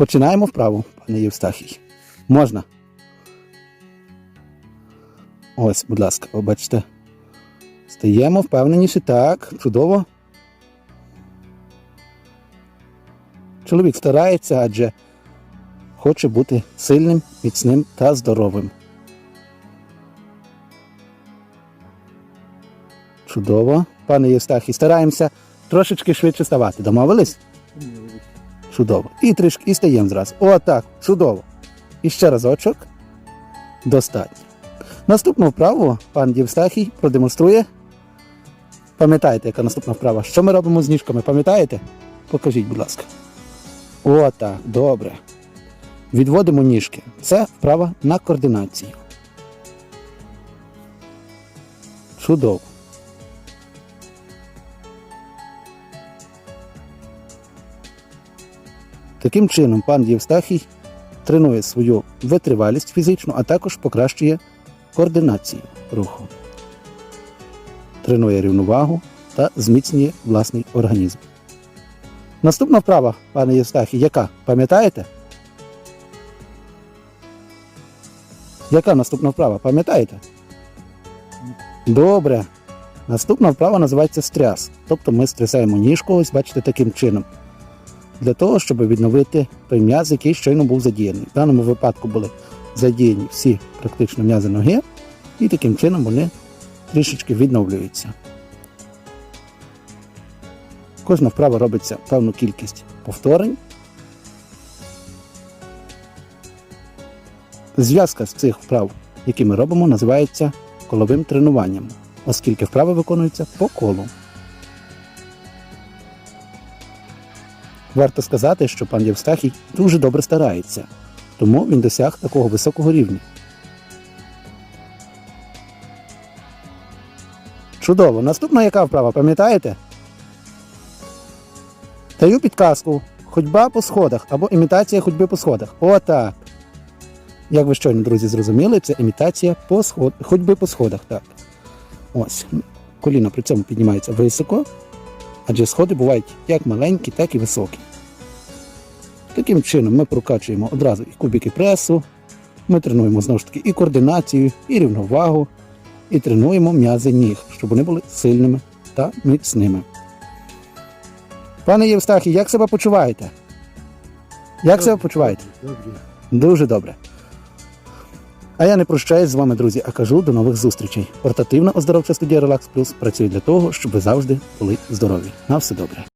Починаємо вправу, пане Євстахій. Можна. Ось, будь ласка, ви бачите. Стаємо впевненіше. Так, чудово. Чоловік старається, адже хоче бути сильним, міцним та здоровим. Чудово. Пане Євстахій, стараємося трошечки швидше ставати. Домовились? Чудово. І трішки і стаємо зразу. Отак, чудово. І ще разочок. Достатньо. Наступну вправу пан Євстахій продемонструє. Пам'ятаєте, яка наступна вправа? Що ми робимо з ніжками? Пам'ятаєте? Покажіть, будь ласка. Отак, добре. Відводимо ніжки. Це вправа на координацію. Чудово. Таким чином, пан Євстахій тренує свою витривалість фізичну, а також покращує координацію руху, тренує рівновагу та зміцнює власний організм. Наступна вправа, пане Євстахій, яка? Пам'ятаєте? Яка наступна вправа? Пам'ятаєте? Добре. Наступна вправа називається стряс. Тобто ми стрясаємо ніжку, ось бачите, таким чином для того, щоб відновити той м'яз, який щойно був задіяний. В даному випадку були задіяні всі практично м'язи ноги, і таким чином вони трішечки відновлюються. Кожна вправа робиться певну кількість повторень. Зв'язка з цих вправ, які ми робимо, називається коловим тренуванням, оскільки вправи виконуються по колу. Варто сказати, що пан Євстахій дуже добре старається, тому він досяг такого високого рівня. Чудово. Наступна яка вправа, пам'ятаєте? Даю підказку. Ходьба по сходах або імітація ходьби по сходах. Отак. Як ви щойно, друзі, зрозуміли, це імітація по сход... ходьби по сходах. Так. Ось. Коліна при цьому піднімається високо, адже сходи бувають як маленькі, так і високі. Таким чином ми прокачуємо одразу і кубики пресу, ми тренуємо знову ж таки і координацію, і рівновагу, і тренуємо м'язи ніг, щоб вони були сильними та міцними. Пане Євстахій, як себе почуваєте? Як себе почуваєте? Добре. Дуже добре. А я не прощаюсь з вами, друзі, а кажу до нових зустрічей. Портативна оздоровча студія Relax Plus працює для того, щоб ви завжди були здорові. На все добре.